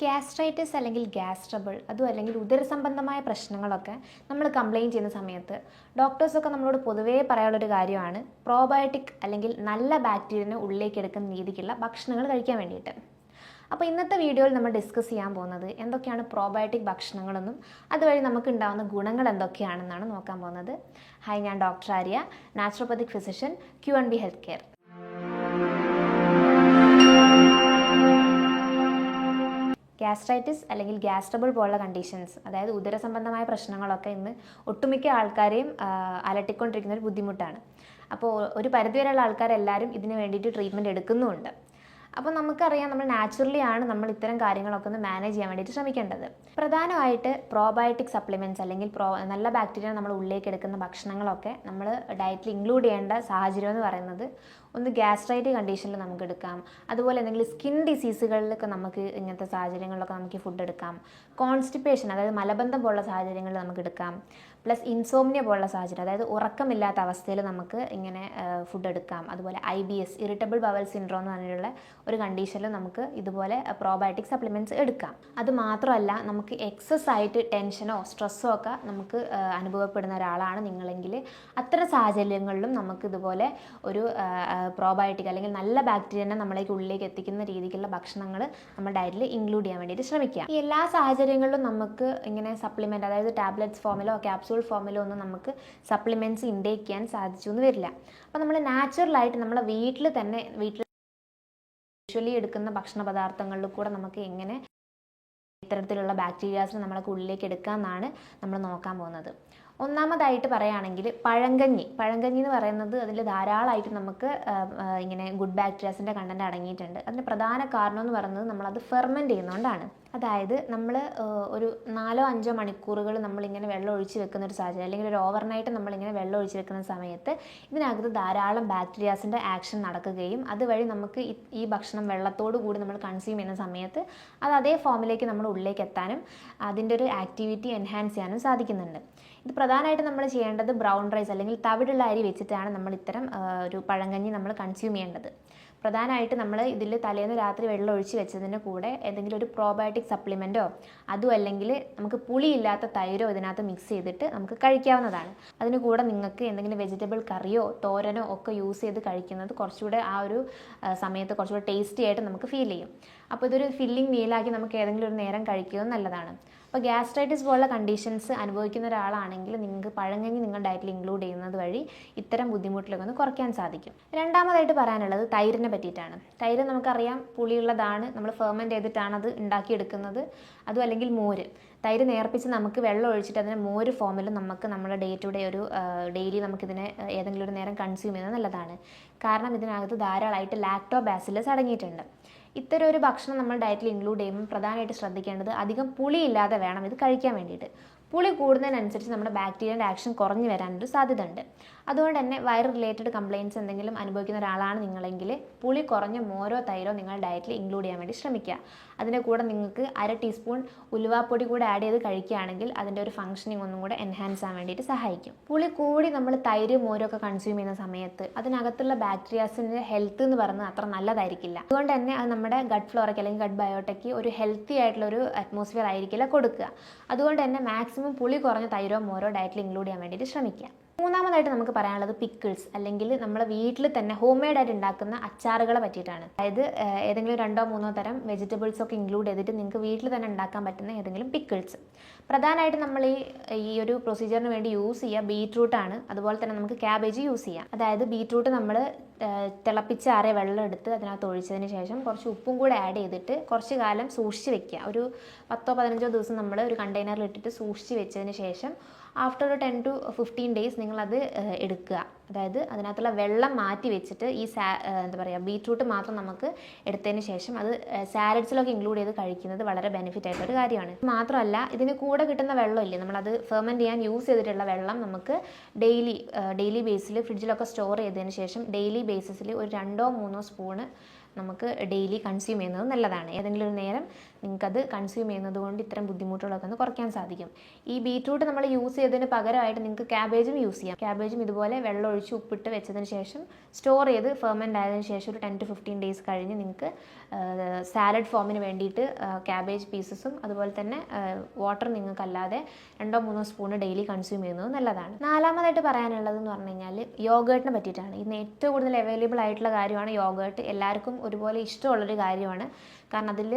Gastritis അല്ലെങ്കിൽ gas trouble അതും അല്ലെങ്കിൽ ഉദരസംബന്ധമായ പ്രശ്നങ്ങളൊക്കെ നമ്മൾ കംപ്ലയിന്റ് ചെയ്യുന്ന സമയത്ത് ഡോക്ടേഴ്സൊക്കെ നമ്മളോട് പൊതുവേ പറയാനുള്ളൊരു കാര്യമാണ് പ്രോബയോട്ടിക് അല്ലെങ്കിൽ നല്ല ബാക്ടീരിയനെ ഉള്ളിലേക്ക് എടുക്കുന്ന രീതിക്കുള്ള ഭക്ഷണങ്ങൾ കഴിക്കാൻ വേണ്ടിയിട്ട്. അപ്പോൾ ഇന്നത്തെ വീഡിയോയിൽ നമ്മൾ ഡിസ്കസ് ചെയ്യാൻ പോകുന്നത് എന്തൊക്കെയാണ് പ്രോബയോട്ടിക് ഭക്ഷണങ്ങളെന്നും അതുവഴി നമുക്ക് ഉണ്ടാകുന്ന ഗുണങ്ങൾ എന്തൊക്കെയാണെന്നാണ് നോക്കാൻ പോകുന്നത്. ഹായ് ഞാൻ doctor Arya naturopathic physician Q and B health care gastritis അല്ലെങ്കിൽ ഗ്യാസ് ട്രബിൾ പോലുള്ള കണ്ടീഷൻസ് അതായത് ഉദരസംബന്ധമായ പ്രശ്നങ്ങളൊക്കെ ഇന്ന് ഒട്ടുമിക്ക ആൾക്കാരെയും അലട്ടിക്കൊണ്ടിരിക്കുന്ന ഒരു ബുദ്ധിമുട്ടാണ്. അപ്പോൾ ഒരു പരിധിവരെയുള്ള ആൾക്കാരെല്ലാവരും ഇതിന് വേണ്ടിയിട്ട് ട്രീറ്റ്മെന്റ് എടുക്കുന്നുമുണ്ട്. അപ്പോൾ നമുക്കറിയാം നമ്മൾ നാച്ചുറലി ആണ് നമ്മൾ ഇത്തരം കാര്യങ്ങളൊക്കെ ഒന്ന് മാനേജ് ചെയ്യാൻ വേണ്ടിയിട്ട് ശ്രമിക്കേണ്ടത്. പ്രധാനമായിട്ട് പ്രോബയോട്ടിക് സപ്ലിമെന്റ്സ് അല്ലെങ്കിൽ പ്രോ നല്ല ബാക്ടീരിയ നമ്മൾ ഉള്ളിലേക്ക് എടുക്കുന്ന ഭക്ഷണങ്ങളൊക്കെ നമ്മൾ ഡയറ്റിൽ ഇൻക്ലൂഡ് ചെയ്യേണ്ട സാഹചര്യം എന്ന് പറയുന്നത് ഒന്ന് ഗ്യാസ്ട്രൈറ്റ് കണ്ടീഷനിൽ നമുക്ക് എടുക്കാം. അതുപോലെ എന്തെങ്കിലും സ്കിൻ ഡിസീസുകളിലൊക്കെ നമുക്ക് ഇങ്ങനത്തെ സാഹചര്യങ്ങളിലൊക്കെ നമുക്ക് ഫുഡ് എടുക്കാം. കോൺസ്റ്റിപ്പേഷൻ അതായത് മലബന്ധം പോലുള്ള സാഹചര്യങ്ങളിൽ നമുക്ക് എടുക്കാം. പ്ലസ് ഇൻസോമിയ പോലുള്ള സാഹചര്യം അതായത് ഉറക്കമില്ലാത്ത അവസ്ഥയിൽ നമുക്ക് ഇങ്ങനെ ഫുഡ് എടുക്കാം. അതുപോലെ I B S irritable bowel syndrome എന്ന് പറഞ്ഞിട്ടുള്ള ഒരു കണ്ടീഷനിൽ നമുക്ക് ഇതുപോലെ പ്രോബയോട്ടിക് സപ്ലിമെന്റ്സ് എടുക്കാം. അത് മാത്രമല്ല നമുക്ക് എക്സസ് ആയിട്ട് ടെൻഷനോ സ്ട്രെസ്സോ ഒക്കെ നമുക്ക് അനുഭവപ്പെടുന്ന ഒരാളാണ് നിങ്ങളെങ്കിൽ അത്തരം സാഹചര്യങ്ങളിലും നമുക്ക് ഇതുപോലെ ഒരു പ്രോബയോട്ടിക് അല്ലെങ്കിൽ നല്ല ബാക്ടീരിയനെ നമ്മളേക്ക് ഉള്ളിലേക്ക് എത്തിക്കുന്ന രീതിക്കുള്ള ഭക്ഷണങ്ങൾ നമ്മുടെ ഡയറ്റിൽ ഇൻക്ലൂഡ് ചെയ്യാൻ വേണ്ടിയിട്ട് ശ്രമിക്കുക. എല്ലാ സാഹചര്യങ്ങളിലും നമുക്ക് ഇങ്ങനെ സപ്ലിമെന്റ് അതായത് ടാബ്ലറ്റ്സ് ഫോമിലോ ക്യാപ്സൂൾ ഫോമിലോ ഒന്നും നമുക്ക് സപ്ലിമെന്റ്സ് ഇൻടേക്ക് ചെയ്യാൻ സാധിച്ചു എന്ന് വരില്ല അപ്പോൾ നമ്മൾ നാച്ചുറലായിട്ട് നമ്മളെ വീട്ടിൽ തന്നെ വീട്ടിൽ യൂഷ്വലി എടുക്കുന്ന ഭക്ഷണ പദാർത്ഥങ്ങളിൽ കൂടെ നമുക്ക് എങ്ങനെ ഇത്തരത്തിലുള്ള ബാക്ടീരിയാസിനെ നമ്മളൊക്കെ ഉള്ളിലേക്ക് എടുക്കാമെന്നാണ് നമ്മൾ നോക്കാൻ പോകുന്നത്. ഒന്നാമതായിട്ട് പറയുകയാണെങ്കിൽ പഴങ്കഞ്ഞി. പഴങ്കഞ്ഞി എന്ന് പറയുന്നത് അതിൽ ധാരാളമായിട്ട് നമുക്ക് ഇങ്ങനെ ഗുഡ് ബാക്ടീരിയാസിന്റെ കണ്ടന്റ് അടങ്ങിയിട്ടുണ്ട്. അതിന് പ്രധാന കാരണം എന്ന് പറയുന്നത് നമ്മളത് ഫെർമെന്റ് ചെയ്യുന്നതുകൊണ്ടാണ് അതായത് നമ്മൾ ഒരു നാലോ അഞ്ചോ മണിക്കൂറുകൾ നമ്മളിങ്ങനെ വെള്ളം ഒഴിച്ച് വെക്കുന്ന ഒരു സാഹചര്യം അല്ലെങ്കിൽ ഒരു ഓവർനൈറ്റ് നമ്മളിങ്ങനെ വെള്ളം ഒഴിച്ച് വെക്കുന്ന സമയത്ത് ഇതിനകത്ത് ധാരാളം ബാക്ടീരിയാസിന്റെ ആക്ഷൻ നടക്കുകയും അതുവഴി നമുക്ക് ഈ- ഭക്ഷണം വെള്ളത്തോടു കൂടി നമ്മൾ കൺസ്യൂം ചെയ്യുന്ന സമയത്ത് അത് അതേ ഫോമിലേക്ക് നമ്മൾ ഉള്ളിലേക്ക് എത്താനും അതിന്റെ ഒരു ആക്ടിവിറ്റി എൻഹാൻസ് ചെയ്യാനും സാധിക്കുന്നുണ്ട്. ഇത് പ്രധാനമായിട്ട് നമ്മൾ ചെയ്യേണ്ടത് ബ്രൗൺ റൈസ് അല്ലെങ്കിൽ തവിടുള്ള അരി വെച്ചിട്ടാണ് നമ്മൾ ഇത്തരം ഒരു പഴങ്കഞ്ഞി നമ്മൾ കൺസ്യൂം ചെയ്യേണ്ടത്. പ്രധാനമായിട്ട് നമ്മൾ ഇതിൽ തലേന്ന് രാത്രി വെള്ളം ഒഴിച്ച് വെച്ചതിന്റെ കൂടെ ഏതെങ്കിലും ഒരു പ്രോബയോട്ടിക് സപ്ലിമെന്റോ അതും അല്ലെങ്കിൽ നമുക്ക് പുളിയില്ലാത്ത തൈരോ ഇതിനകത്ത് മിക്സ് ചെയ്തിട്ട് നമുക്ക് കഴിക്കാവുന്നതാണ്. അതിന് കൂടെ നിങ്ങൾക്ക് എന്തെങ്കിലും വെജിറ്റബിൾ കറിയോ തോരനോ ഒക്കെ യൂസ് ചെയ്ത് കഴിക്കുന്നത് കുറച്ചുകൂടെ ആ ഒരു സമയത്ത് കുറച്ചുകൂടെ ടേസ്റ്റി ആയിട്ട് നമുക്ക് ഫീൽ ചെയ്യും. അപ്പോൾ ഇതൊരു ഫില്ലിംഗ് മീലാക്കി നമുക്ക് ഏതെങ്കിലും ഒരു നേരം കഴിക്കുന്നത് നല്ലതാണ്. അപ്പോൾ ഗ്യാസ്ട്രൈറ്റിസ് പോലുള്ള കണ്ടീഷൻസ് അനുഭവിക്കുന്ന ഒരാളാണെങ്കിൽ നിങ്ങൾക്ക് പഴങ്കഞ്ഞി നിങ്ങൾ ഡയറ്റിൽ ഇൻക്ലൂഡ് ചെയ്യുന്നത് വഴി ഇത്തരം ബുദ്ധിമുട്ടിലൊക്കെ ഒന്ന് കുറയ്ക്കാൻ സാധിക്കും. രണ്ടാമതായിട്ട് പറയാനുള്ളത് തൈരിനെ പറ്റിയിട്ടാണ്. തൈര് നമുക്കറിയാം പുളിയുള്ളതാണ് നമ്മൾ ഫെർമെന്റ് ചെയ്തിട്ടാണ് അത് ഉണ്ടാക്കിയെടുക്കുന്നത്. അതും അല്ലെങ്കിൽ മോര്. തൈര് നേർപ്പിച്ച് നമുക്ക് വെള്ളം ഒഴിച്ചിട്ട് അതിനെ മോര് ഫോമിൽ നമുക്ക് നമ്മുടെ ഡേ ടു ഡേ ഒരു ഡെയിലി നമുക്കിതിനെ ഏതെങ്കിലും ഒരു നേരം കൺസ്യൂം ചെയ്യുന്നത് നല്ലതാണ്. കാരണം ഇതിനകത്ത് ധാരാളമായിട്ട് ലാക്ടോ ബാസിലസ് അടങ്ങിയിട്ടുണ്ട്. ഇത്തരം ഒരു ഭക്ഷണം നമ്മൾ ഡയറ്റിൽ ഇൻക്ലൂഡ് ചെയ്യുമ്പോൾ പ്രധാനമായിട്ട് ശ്രദ്ധിക്കേണ്ടത് അധികം പുളിയില്ലാതെ വേണം ഇത് കഴിക്കാൻ വേണ്ടിയിട്ട്. പുളി കൂടുന്നതിനനുസരിച്ച് നമ്മുടെ ബാക്ടീരിയന്റെ ആക്ഷൻ കുറഞ്ഞു വരാനൊരു സാധ്യത ഉണ്ട് അതുകൊണ്ട് തന്നെ വയർ റിലേറ്റഡ് കംപ്ലയിൻസ് എന്തെങ്കിലും അനുഭവിക്കുന്ന ഒരാളാണ് നിങ്ങളെങ്കിൽ പുളി കുറഞ്ഞ മോരോ തൈരോ നിങ്ങളുടെ ഡയറ്റിൽ ഇൻക്ലൂഡ് ചെയ്യാൻ വേണ്ടി ശ്രമിക്കുക. അതിന്റെ കൂടെ നിങ്ങൾക്ക് അര ടീസ്പൂൺ ഉലുവാപ്പൊടി കൂടെ ആഡ് ചെയ്ത് കഴിക്കുകയാണെങ്കിൽ അതിന്റെ ഒരു ഫംഗ്ഷനിങ് ഒന്നും കൂടെ എൻഹാൻസ് ആവാൻ വേണ്ടിയിട്ട് സഹായിക്കും. പുളി കൂടി നമ്മൾ തൈര് മോരൊക്കെ കൺസ്യൂം ചെയ്യുന്ന സമയത്ത് അതിനകത്തുള്ള ബാക്ടീരിയാസിന്റെ ഹെൽത്ത് എന്ന് പറയുന്നത് അത്ര നല്ലതായിരിക്കില്ല. അതുകൊണ്ട് തന്നെ അത് നമ്മുടെ ഗഡ് ഫ്ലോറയ്ക്ക് അല്ലെങ്കിൽ ഗഡ് ബയോട്ടയ്ക്ക് ഒരു ഹെൽത്തി ആയിട്ടുള്ള ഒരു അറ്റ്മോസ്ഫിയർ ആയിരിക്കില്ല കൊടുക്കുക. അതുകൊണ്ട് തന്നെ മാക്സിമം പുളി കുറഞ്ഞ തൈരോ മോരോ ഡയറ്റിൽ ഇൻക്ലൂഡ് ചെയ്യാൻ വേണ്ടിയിട്ട് ശ്രമിക്കുക. മൂന്നാമതായിട്ട് നമുക്ക് പറയാനുള്ളത് പിക്കിൾസ് അല്ലെങ്കിൽ നമ്മുടെ വീട്ടിൽ തന്നെ ഹോം മെയ്ഡ് ആയിട്ട് ഉണ്ടാക്കുന്ന അച്ചാറുകളെ പറ്റിയിട്ടാണ്. അതായത് ഏതെങ്കിലും രണ്ടോ മൂന്നോ തരം വെജിറ്റബിൾസ് ഒക്കെ ഇൻക്ലൂഡ് ചെയ്തിട്ട് നിങ്ങൾക്ക് വീട്ടിൽ തന്നെ ഉണ്ടാക്കാൻ പറ്റുന്ന ഏതെങ്കിലും പിക്കിൾസ് പ്രധാനമായിട്ട് നമ്മൾ ഈ ഈ ഒരു പ്രൊസീജിയറിന് വേണ്ടി യൂസ് ചെയ്യുക ബീറ്റ്റൂട്ടാണ് അതുപോലെ തന്നെ നമുക്ക് ക്യാബേജ് യൂസ് ചെയ്യാം. അതായത് ബീറ്റ്റൂട്ട് നമ്മൾ തിളപ്പിച്ചാറിയ വെള്ളം എടുത്ത് അതിനകത്ത് ഒഴിച്ചതിന് ശേഷം കുറച്ച് ഉപ്പും കൂടെ ആഡ് ചെയ്തിട്ട് കുറച്ച് കാലം സൂക്ഷിച്ച് വെക്കുക. ഒരു പത്തോ പതിനഞ്ചോ ദിവസം നമ്മൾ ഒരു കണ്ടെയ്നറിൽ ഇട്ടിട്ട് സൂക്ഷിച്ച് വെച്ചതിന് ശേഷം ആഫ്റ്റർ ഒരു ടെൻ ടു ഫിഫ്റ്റീൻ ഡേയ്സ് നിങ്ങളത് എടുക്കുക. അതായത് അതിനകത്തുള്ള വെള്ളം മാറ്റി വെച്ചിട്ട് ഈ സാ എന്താ പറയുക ബീട്രൂട്ട് മാത്രം നമുക്ക് എടുത്തതിന് ശേഷം അത് സാലഡ്സിലൊക്കെ ഇൻക്ലൂഡ് ചെയ്ത് കഴിക്കുന്നത് വളരെ ബെനിഫിറ്റ് ആയിട്ടുള്ള ഒരു കാര്യമാണ് മാത്രമല്ല ഇതിന് കൂടെ കിട്ടുന്ന വെള്ളമില്ലേ നമ്മളത് ഫെർമെന്റ് ചെയ്യാൻ യൂസ് ചെയ്തിട്ടുള്ള വെള്ളം നമുക്ക് ഡെയിലി ഡെയിലി ബേസിൽ ഫ്രിഡ്ജിലൊക്കെ സ്റ്റോർ ചെയ്തതിന് ശേഷം ഡെയിലി ബേസിസിൽ ഒരു രണ്ടോ മൂന്നോ സ്പൂണ് നമുക്ക് ഡെയിലി കൺസ്യൂം ചെയ്യുന്നത് നല്ലതാണ്. ഏതെങ്കിലും ഒരു നേരം നിങ്ങൾക്കത് കൺസ്യൂം ചെയ്യുന്നത് കൊണ്ട് ഇത്തരം ബുദ്ധിമുട്ടുകളൊക്കെ ഒന്ന് കുറയ്ക്കാൻ സാധിക്കും. ഈ ബീറ്റ്റൂട്ട് നമ്മൾ യൂസ് ചെയ്തതിന് പകരമായിട്ട് നിങ്ങൾക്ക് ക്യാബേജും യൂസ് ചെയ്യാം. ക്യാബേജും ഇതുപോലെ വെള്ളം ഒഴിച്ച് ഉപ്പിട്ട് വെച്ചതിന് ശേഷം സ്റ്റോർ ചെയ്ത് ഫെർമെന്റ് ആയതിനു ശേഷം ഒരു ടെൻ ടു ഫിഫ്റ്റീൻ ഡേയ്സ് കഴിഞ്ഞ് നിങ്ങൾക്ക് സാലഡ് ഫോമിന് വേണ്ടിയിട്ട് ക്യാബേജ് പീസസും അതുപോലെ തന്നെ വാട്ടർ നിങ്ങൾക്കല്ലാതെ രണ്ടോ മൂന്നോ സ്പൂൺ ഡെയിലി കൺസ്യൂം ചെയ്യുന്നത് നല്ലതാണ്. നാലാമതായിട്ട് പറയാനുള്ളത് എന്ന് പറഞ്ഞു കഴിഞ്ഞാൽ യോഗേട്ടിനെ പറ്റിയിട്ടാണ്. ഇന്ന് ഏറ്റവും കൂടുതൽ അവൈലബിൾ ആയിട്ടുള്ള കാര്യമാണ് യോഗേർട്ട് എല്ലാവർക്കും ഒരുപോലെ ഇഷ്ടമുള്ളൊരു കാര്യമാണ്. കാരണം അതിൽ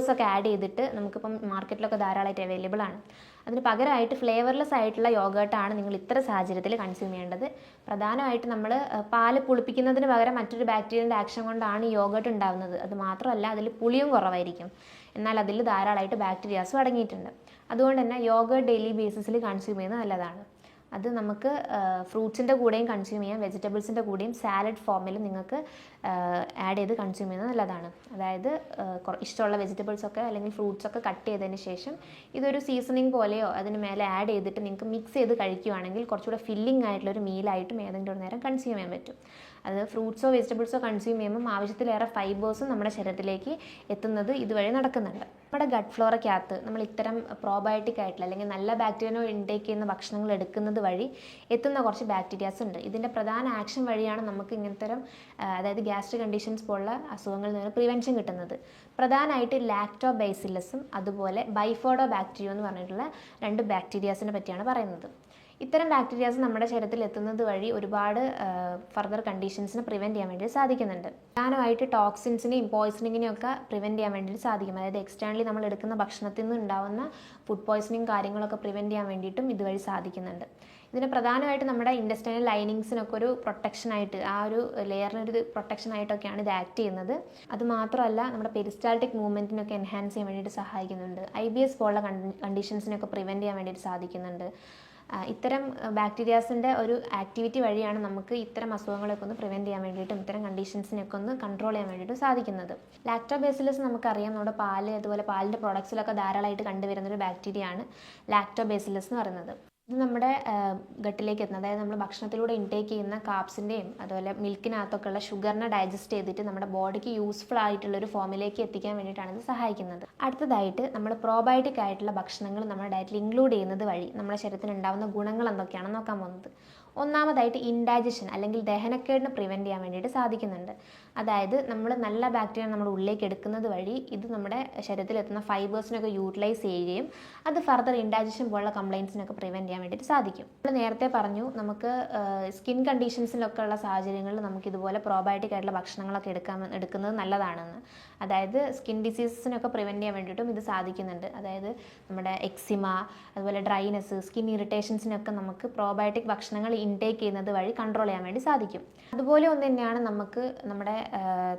ഫ്ലേവേഴ്സൊക്കെ ആഡ് ചെയ്തിട്ട് നമുക്കിപ്പം മാർക്കറ്റിലൊക്കെ ധാരാളമായിട്ട് അവൈലബിൾ ആണ്. അതിന് പകരമായിട്ട് ഫ്ലേവർലെസ് ആയിട്ടുള്ള യോഗേർട്ടാണ് നിങ്ങൾ ഇത്ര സാഹചര്യത്തിൽ കൺസ്യൂം ചെയ്യേണ്ടത്. പ്രധാനമായിട്ട് നമ്മൾ പാൽ പുളിപ്പിക്കുന്നതിന് പകരം മറ്റൊരു ബാക്ടീരിയന്റെ ആക്ഷൻ കൊണ്ടാണ് ഈ യോഗേർട്ട് ഉണ്ടാകുന്നത് അത് മാത്രമല്ല അതിൽ പുളിയും കുറവായിരിക്കും. എന്നാൽ അതിൽ ധാരാളമായിട്ട് ബാക്ടീരിയാസും അടങ്ങിയിട്ടുണ്ട്. അതുകൊണ്ട് തന്നെ യോഗേർട്ട് ഡെയിലി ബേസിസിൽ കൺസ്യൂം ചെയ്യുന്നത് നല്ലതാണ്. അത് നമുക്ക് ഫ്രൂട്ട്സിന്റെ കൂടെയും കൺസ്യൂം ചെയ്യാം. വെജിറ്റബിൾസിന്റെ കൂടെയും സാലഡ് ഫോമിൽ നിങ്ങൾക്ക് ആഡ് ചെയ്ത് കൺസ്യൂം ചെയ്യുന്നത് നല്ലതാണ്. അതായത് ഇഷ്ടമുള്ള വെജിറ്റബിൾസൊക്കെ അല്ലെങ്കിൽ ഫ്രൂട്ട്സൊക്കെ കട്ട് ചെയ്തതിന് ശേഷം ഇതൊരു സീസണിങ് പോലെയോ അതിന് മേലെ ആഡ് ചെയ്തിട്ട് നിങ്ങൾക്ക് മിക്സ് ചെയ്ത് കഴിക്കുകയാണെങ്കിൽ കുറച്ചുകൂടെ ഫില്ലിംഗ് ആയിട്ടുള്ള ഒരു മീലായിട്ടും ഏതെങ്കിലും ഒരു നേരം കൺസ്യൂം ചെയ്യാൻ പറ്റും. അത് ഫ്രൂട്ട്സോ വെജിറ്റബിൾസോ കൺസ്യൂം ചെയ്യുമ്പോൾ ആവശ്യത്തിലേറെ ഫൈബേഴ്സും നമ്മുടെ ശരീരത്തിലേക്ക് എത്തുന്നത് ഇതുവഴി നടക്കുന്നുണ്ട്. നമ്മുടെ ഗട്ട് ഫ്ലോറയ്ക്കകത്ത് നമ്മൾ ഇത്തരം പ്രോബയോട്ടിക് ആയിട്ടുള്ള അല്ലെങ്കിൽ നല്ല ബാക്ടീരിയനോ ഇൻടേക്ക് ചെയ്യുന്ന ഭക്ഷണങ്ങൾ എടുക്കുന്നത് വഴി എത്തുന്ന കുറച്ച് ബാക്ടീരിയാസ് ഉണ്ട്. ഇതിന്റെ പ്രധാന ആക്ഷൻ വഴിയാണ് നമുക്ക് ഇങ്ങനത്തരം അതായത് ഗ്യാസ്ട്രിക് കണ്ടീഷൻസ് പോലുള്ള അസുഖങ്ങളിൽ നിന്ന് പ്രിവെൻഷൻ കിട്ടുന്നത്. പ്രധാനമായിട്ട് ലാക്ടോ ബൈസിലസും അതുപോലെ ബൈഫോഡോ ബാക്ടീരിയ എന്ന് പറഞ്ഞിട്ടുള്ള രണ്ട് ബാക്ടീരിയാസിനെ പറ്റിയാണ് പറയുന്നത്. ഇത്തരം ബാക്ടീരിയാസ് നമ്മുടെ ശരീരത്തിൽ എത്തുന്നത് വഴി ഒരുപാട് ഫർദർ കണ്ടീഷൻസിനെ പ്രിവെന്റ് ചെയ്യാൻ വേണ്ടി സാധിക്കുന്നുണ്ട്. പ്രധാനമായിട്ട് ടോക്സിൻസിനെയും പോയ്സണിങ്ങിനെയും ഒക്കെ പ്രിവെന്റ് ചെയ്യാൻ വേണ്ടി സാധിക്കും. അതായത് എക്സ്റ്റേണലി നമ്മൾ എടുക്കുന്ന ഭക്ഷണത്തിൽ നിന്നുണ്ടാവുന്ന ഫുഡ് പോയ്സണിങ് കാര്യങ്ങളൊക്കെ പ്രിവെന്റ് ചെയ്യാൻ വേണ്ടിയിട്ടും ഇതുവഴി സാധിക്കുന്നുണ്ട്. ഇതിന് പ്രധാനമായിട്ട് നമ്മുടെ ഇൻഡസ്ട്രിയൽ ലൈനിങ്സിനൊക്കെ ഒരു പ്രൊട്ടക്ഷനായിട്ട് ആ ഒരു ലെയറിനൊരു പ്രൊട്ടക്ഷനായിട്ടൊക്കെയാണ് ഇത് ആക്ട് ചെയ്യുന്നത്. അത് മാത്രമല്ല നമ്മുടെ പെരിസ്റ്റാൾട്ടിക് മൂവ്മെന്റിനൊക്കെ എൻഹാൻസ് ചെയ്യാൻ വേണ്ടിയിട്ട് സഹായിക്കുന്നുണ്ട്. ഐ ബി എസ് പോലുള്ള കണ്ടീഷൻസിനൊക്കെ പ്രിവെന്റ് ചെയ്യാൻ വേണ്ടിയിട്ട് സാധിക്കുന്നുണ്ട്. ഇത്തരം ബാക്ടീരിയാസിന്റെ ഒരു ആക്ടിവിറ്റി വഴിയാണ് നമുക്ക് ഇത്തരം അസുഖങ്ങളൊക്കെ ഒന്ന് പ്രിവെന്റ് ചെയ്യാൻ വേണ്ടിയിട്ടും ഇത്തരം കണ്ടീഷൻസിനൊക്കെ ഒന്ന് കൺട്രോൾ ചെയ്യാൻ വേണ്ടിയിട്ടും സാധിക്കുന്നത്. ലാക്ടോബേസിലസ് നമുക്കറിയാം നമ്മുടെ പാൽ അതുപോലെ പാലിന്റെ പ്രോഡക്ട്സിലൊക്കെ ധാരാളമായിട്ട് കണ്ടുവരുന്ന ഒരു ബാക്ടീരിയയാണ് ലാക്ടോബേസിലസ് എന്ന് പറയുന്നത്. ഇത് നമ്മുടെ ഗട്ടിലേക്ക് എത്തുന്നത് അതായത് നമ്മൾ ഭക്ഷണത്തിലൂടെ ഇൻടേക്ക് ചെയ്യുന്ന കാപ്സിന്റെയും അതുപോലെ മിൽക്കിനകത്തൊക്കെ ഉള്ള ഷുഗറിനെ ഡൈജസ്റ്റ് ചെയ്തിട്ട് നമ്മുടെ ബോഡിക്ക് യൂസ്ഫുൾ ആയിട്ടുള്ള ഒരു ഫോമിലേക്ക് എത്തിക്കാൻ വേണ്ടിയിട്ടാണ് ഇത് സഹായിക്കുന്നത്. അടുത്തതായിട്ട് നമ്മൾ പ്രോബയോട്ടിക് ആയിട്ടുള്ള ഭക്ഷണങ്ങൾ നമ്മുടെ ഡയറ്റിൽ ഇൻക്ലൂഡ് ചെയ്യുന്നത് വഴി നമ്മുടെ ശരീരത്തിന് ഉണ്ടാകുന്ന ഗുണങ്ങൾ എന്തൊക്കെയാണെന്ന് നോക്കാൻ പോകുന്നത്. ഒന്നാമതായിട്ട് ഇൻഡൈജഷൻ അല്ലെങ്കിൽ ദഹനക്കേടിന് പ്രിവെന്റ് ചെയ്യാൻ വേണ്ടിയിട്ട് സാധിക്കുന്നുണ്ട്. അതായത് നമ്മൾ നല്ല ബാക്ടീരിയ നമ്മുടെ ഉള്ളിലേക്ക് എടുക്കുന്നത് വഴി ഇത് നമ്മുടെ ശരീരത്തിൽ എത്തുന്ന ഫൈബേഴ്സിനൊക്കെ യൂട്ടിലൈസ് ചെയ്യുകയും അത് ഫർദർ ഇൻഡൈജഷൻ പോലുള്ള കംപ്ലയിൻസിനൊക്കെ പ്രിവെന്റ് ചെയ്യാൻ വേണ്ടിയിട്ട് സാധിക്കും. നമ്മൾ നേരത്തെ പറഞ്ഞു നമുക്ക് സ്കിൻ കണ്ടീഷൻസിലൊക്കെ ഉള്ള സാഹചര്യങ്ങളിൽ നമുക്ക് ഇതുപോലെ പ്രോബയോട്ടിക് ആയിട്ടുള്ള ഭക്ഷണങ്ങളൊക്കെ എടുക്കാൻ എടുക്കുന്നത് നല്ലതാണെന്ന്. അതായത് സ്കിൻ ഡിസീസസിനൊക്കെ പ്രിവെന്റ് ചെയ്യാൻ വേണ്ടിയിട്ടും ഇത് സാധിക്കുന്നുണ്ട്. അതായത് നമ്മുടെ എക്സിമ അതുപോലെ ഡ്രൈനെസ് സ്കിൻ ഇറിറ്റേഷൻസിനൊക്കെ നമുക്ക് പ്രോബയോട്ടിക് ഭക്ഷണങ്ങൾ ഇൻടേക്ക് ചെയ്യുന്നത് വഴി കൺട്രോൾ ചെയ്യാൻ വേണ്ടി സാധിക്കും. അതുപോലെ ഒന്ന് തന്നെയാണ് നമുക്ക് നമ്മുടെ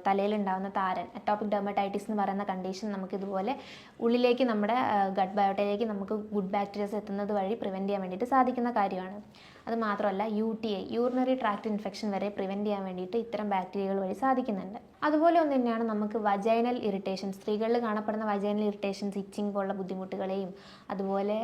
തലയിലുണ്ടാകുന്ന താരൻ അറ്റോപിക് ഡെർമറ്റൈറ്റിസ് എന്ന് പറയുന്ന കണ്ടീഷൻ നമുക്ക് ഇതുപോലെ ഉള്ളിലേക്ക് നമ്മുടെ ഗഡ് ബയോട്ടയിലേക്ക് നമുക്ക് ഗുഡ് ബാക്ടീരിയസ് എത്തുന്നത് വഴി പ്രിവെന്റ് ചെയ്യാൻ വേണ്ടിയിട്ട് സാധിക്കുന്ന കാര്യമാണ്. അത് മാത്രമല്ല U T I urinary tract infection വരെ പ്രിവെന്റ് ചെയ്യാൻ വേണ്ടിയിട്ട് ഇത്തരം ബാക്ടീരിയകൾ വഴി സാധിക്കുന്നുണ്ട്. അതുപോലെ ഒന്ന് തന്നെയാണ് നമുക്ക് വജൈനൽ ഇറിറ്റേഷൻ സ്ത്രീകളിൽ കാണപ്പെടുന്ന വജൈനൽ ഇറിറ്റേഷൻ ഇച്ചിങ് പോലുള്ള ബുദ്ധിമുട്ടുകളെയും അതുപോലെ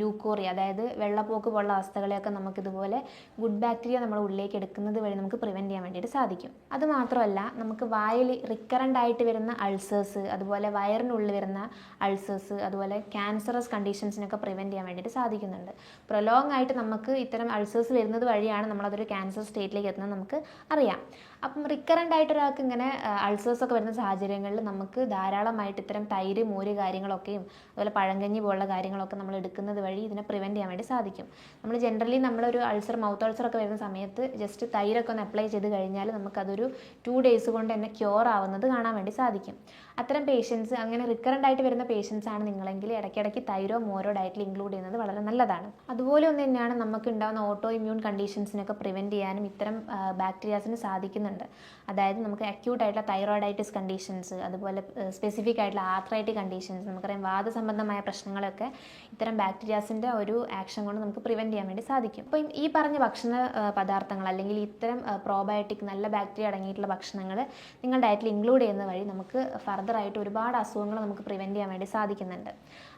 ലൂക്കോറി അതായത് വെള്ളപ്പോക്ക് പോലുള്ള അവസ്ഥകളെയൊക്കെ നമുക്കിതുപോലെ ഗുഡ് ബാക്ടീരിയ നമ്മുടെ ഉള്ളിലേക്ക് എടുക്കുന്നത് വഴി നമുക്ക് പ്രിവെന്റ് ചെയ്യാൻ വേണ്ടിയിട്ട് സാധിക്കും. അതുമാത്രമല്ല നമുക്ക് വായിൽ റിക്കറന്റ് ആയിട്ട് വരുന്ന അൾസേഴ്സ് അതുപോലെ വയറിനുള്ളിൽ വരുന്ന അൾസേഴ്സ് അതുപോലെ ക്യാൻസറസ് കണ്ടീഷൻസിനൊക്കെ പ്രിവെന്റ് ചെയ്യാൻ വേണ്ടിയിട്ട് സാധിക്കുന്നുണ്ട്. പ്രൊലോങ് ആയിട്ട് നമുക്ക് ഇത്തരം അൾസേഴ്സ് വരുന്നത് വഴിയാണ് നമ്മളതൊരു ക്യാൻസർ സ്റ്റേറ്റിലേക്ക് എത്തുന്നത് നമുക്ക് അറിയാം. അപ്പം റിക്കറന്റ് ആയിട്ട് ഒരാൾക്ക് ഇങ്ങനെ അൾസേഴ്സ് ഒക്കെ വരുന്ന സാഹചര്യങ്ങളിൽ നമുക്ക് ധാരാളമായിട്ട് ഇത്തരം തൈര് മോര് കാര്യങ്ങളൊക്കെയും അതുപോലെ പഴങ്കഞ്ഞി പോലുള്ള കാര്യങ്ങളൊക്കെ നമ്മൾ എടുക്കുന്നത് വഴി ഇതിനെ പ്രിവെന്റ് ചെയ്യാൻ വേണ്ടി സാധിക്കും. നമ്മൾ ജനറലി നമ്മളൊരു അൾസർ മൗത്ത് അൾസർ ഒക്കെ വരുന്ന സമയത്ത് ജസ്റ്റ് തൈരൊക്കെ ഒന്ന് അപ്ലൈ ചെയ്ത് കഴിഞ്ഞാൽ നമുക്കതൊരു ടു ഡേയ്സ് കൊണ്ട് തന്നെ ക്യൂർ ആവുന്നത് കാണാൻ വേണ്ടി സാധിക്കും. അത്തരം പേഷ്യൻസ് അങ്ങനെ റിക്കറന്റ് ആയിട്ട് വരുന്ന പേഷ്യൻസ് ആണ് നിങ്ങളെങ്കിൽ ഇടയ്ക്കിടയ്ക്ക് തൈരോ മോരോ ഡയറ്റിൽ ഇൻക്ലൂഡ് ചെയ്യുന്നത് വളരെ നല്ലതാണ്. അതുപോലെ ഒന്ന് തന്നെയാണ് നമുക്ക് ഉണ്ടാകുന്ന ഓട്ടോ ഇമ്മ്യൂൺ കണ്ടീഷൻസിനൊക്കെ പ്രിവെന്റ് ചെയ്യാനും ഇത്തരം ബാക്ടീരിയാസിന് സാധിക്കുന്നുണ്ട്. അതായത് നമുക്ക് അക്യൂട്ട് ആയിട്ടുള്ള തൈറോയിഡൈറ്റിസ് കണ്ടീഷൻസ് അതുപോലെ സ്പെസിഫിക് ആയിട്ടുള്ള ആർത്രൈറ്റിക് കണ്ടീഷൻസ് നമുക്കറിയാം വാദസംബന്ധമായ പ്രശ്നങ്ങളൊക്കെ ഇത്തരം ബാക്ടീരിയാസിന്റെ ഒരു ആക്ഷൻ കൊണ്ട് നമുക്ക് പ്രിവെന്റ് ചെയ്യാൻ വേണ്ടി സാധിക്കും. അപ്പോൾ ഈ പറഞ്ഞ ഭക്ഷണ പദാർത്ഥങ്ങൾ അല്ലെങ്കിൽ ഇത്തരം പ്രോബയോട്ടിക് നല്ല ബാക്ടീരിയ അടങ്ങിയിട്ടുള്ള ഭക്ഷണങ്ങൾ നിങ്ങൾ ഡയറ്റിൽ ഇൻക്ലൂഡ് ചെയ്യുന്ന വഴി നമുക്ക് ഫർദറായിട്ട് ഒരുപാട് അസുഖങ്ങൾ നമുക്ക് പ്രിവെന്റ് ചെയ്യാൻ വേണ്ടി സാധിക്കുന്നുണ്ട്.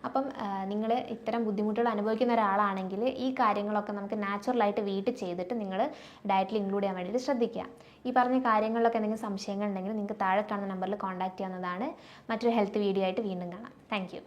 അപ്പം നിങ്ങൾ ഇത്തരം ബുദ്ധിമുട്ടുകൾ അനുഭവിക്കുന്ന ഒരാളാണെങ്കിൽ ഈ കാര്യങ്ങളൊക്കെ നമുക്ക് നാച്ചുറലായിട്ട് വീട്ടിൽ ചെയ്തിട്ട് നിങ്ങൾ ഡയറ്റിൽ ഇൻക്ലൂഡ് ചെയ്യാൻ വേണ്ടിയിട്ട് ശ്രദ്ധിക്കുക. ഈ പറഞ്ഞ കാര്യങ്ങളിലൊക്കെ എന്തെങ്കിലും സംശയങ്ങൾ ഉണ്ടെങ്കിൽ നിങ്ങൾക്ക് താഴെ കാണുന്ന നമ്പറിൽ കോൺടാക്ട് ചെയ്യാവുന്നതാണ്. മറ്റൊരു ഹെൽത്ത് വീഡിയോ ആയിട്ട് വീണ്ടും കാണാം. താങ്ക്